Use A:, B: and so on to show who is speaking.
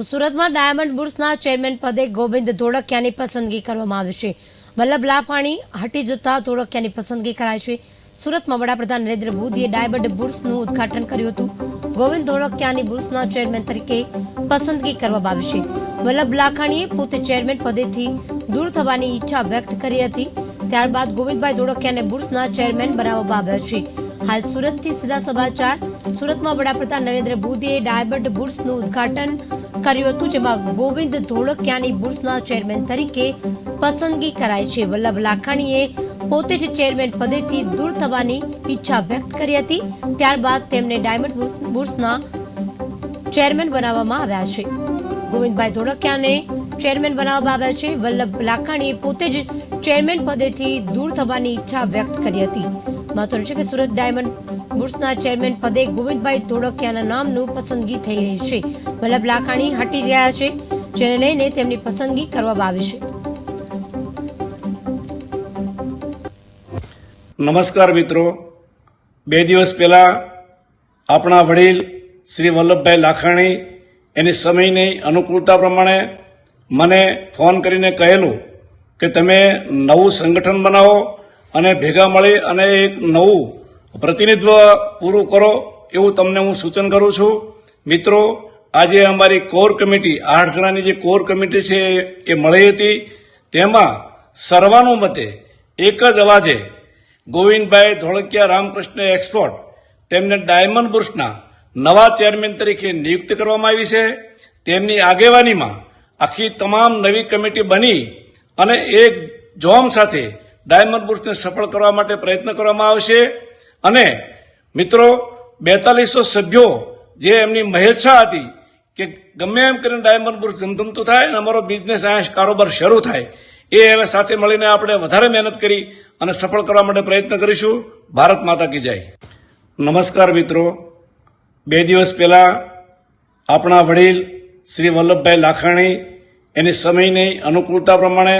A: તો સુરતમાં diamond બુર્સના chairman પદે ગોવિંદ ધોળકિયાની પસંદગી કરવામાં આવી છે. વલ્લભ લાફાણી હટી જતા ધોળકિયાની પસંદગી કરાઈ છે. સુરતમાં વડાપ્રધાન નરેન્દ્ર મોદીએ ડાયમંડ બુર્સનું ઉદ્ઘાટન કર્યું હતું. ગોવિંદ ધોળકિયાની બુર્સના ચેરમેન તરીકે પસંદગી કરવામાં આવી છે. વલ્લભ લાખાણીએ પોતે ચેરમેન પદેથી દૂર થવાની ઈચ્છા વ્યક્ત કરી હતી. ત્યારબાદ ગોવિંદભાઈ ધોળકિયાને બુર્સના ચેરમેન બનાવવામાં આવ્યા છે. હાલ સુરતથી સીધા સમાચાર. સુરતમાં વડાપ્રધાન નરેન્દ્ર મોદીએ ડાયમંડ બુર્સનું ઉદ્ઘાટન કર્યું હતું, જેમાં ગોવિંદ ધોળકિયાની બુર્સના ચેરમેન તરીકે પસંદગી કરાઈ છે. વલ્લભ લાખાણીએ પોતે જ ચેરમેન પદેથી દૂર થવાની ઈચ્છા વ્યક્ત કરી હતી. ત્યારબાદ તેમને ડાયમંડ બુર્સના ચેરમેન બનાવવામાં આવ્યા છે. ગોવિંદભાઈ ધોળકિયાને ચેરમેન બનાવવામાં આવ્યા છે. વલ્લભ લાખાણીએ પોતે જ ચેરમેન પદેથી દૂર થવાની ઈચ્છા વ્યક્ત કરી હતી. મહત્વનું છે કે સુરત ડાયમંડ બુર્સના ચેરમેન પદે ગોવિંદભાઈ ધોળકિયાના નામનું પસંદગી થઈ રહી છે. વલ્લભ લાખાણી હટી ગયા છે, જેને લઈને તેમની પસંદગી કરવામાં આવી છે.
B: નમસ્કાર મિત્રો. બે દિવસ પહેલા આપણા વડીલ શ્રી વલ્લભભાઈ લાખાણી એની સમયની અનુકૂળતા પ્રમાણે મને ફોન કરીને કહેલું કે તમે નવું સંગઠન બનાવો અને ભેગા મળી અને એક નવું પ્રતિનિધિત્વ પૂરું કરો એવું તમને હું સૂચન કરું છું. મિત્રો, આજે અમારી કોર કમિટી, આઠ જણાની જે કોર કમિટી છે એ મળી હતી. તેમાં સર્વાનુમતે એક જ અવાજે ગોવિંદભાઈ ધોળકિયા રામકૃષ્ણ એક્સપોર્ટ, તેમને ડાયમંડ બુર્સના નવા ચેરમેન તરીકે નિયુક્ત કરવામાં આવી છે. તેમની આગેવાનીમાં આખી તમામ નવી કમિટી બની અને એક જોમ સાથે ડાયમંડ બુર્સને સફળ કરવા માટે પ્રયત્ન કરવામાં આવશે. અને મિત્રો, બેતાલીસો સભ્યો જે એમની મહેચ્છા હતી કે ગમે એમ કરીને ડાયમંડ બુર્સ ધમધમતું થાય અને અમારો બિઝનેસ અહીંયા કારોબાર શરૂ થાય, એ હવે સાથે મળીને આપણે વધારે મહેનત કરી અને સફળ કરવા માટે પ્રયત્ન કરીશું. ભારત માતા કી જય. નમસ્કાર મિત્રો. બે દિવસ પહેલાં આપણા વડીલ શ્રી વલ્લભભાઈ લાખાણી એની સમયની અનુકૂળતા પ્રમાણે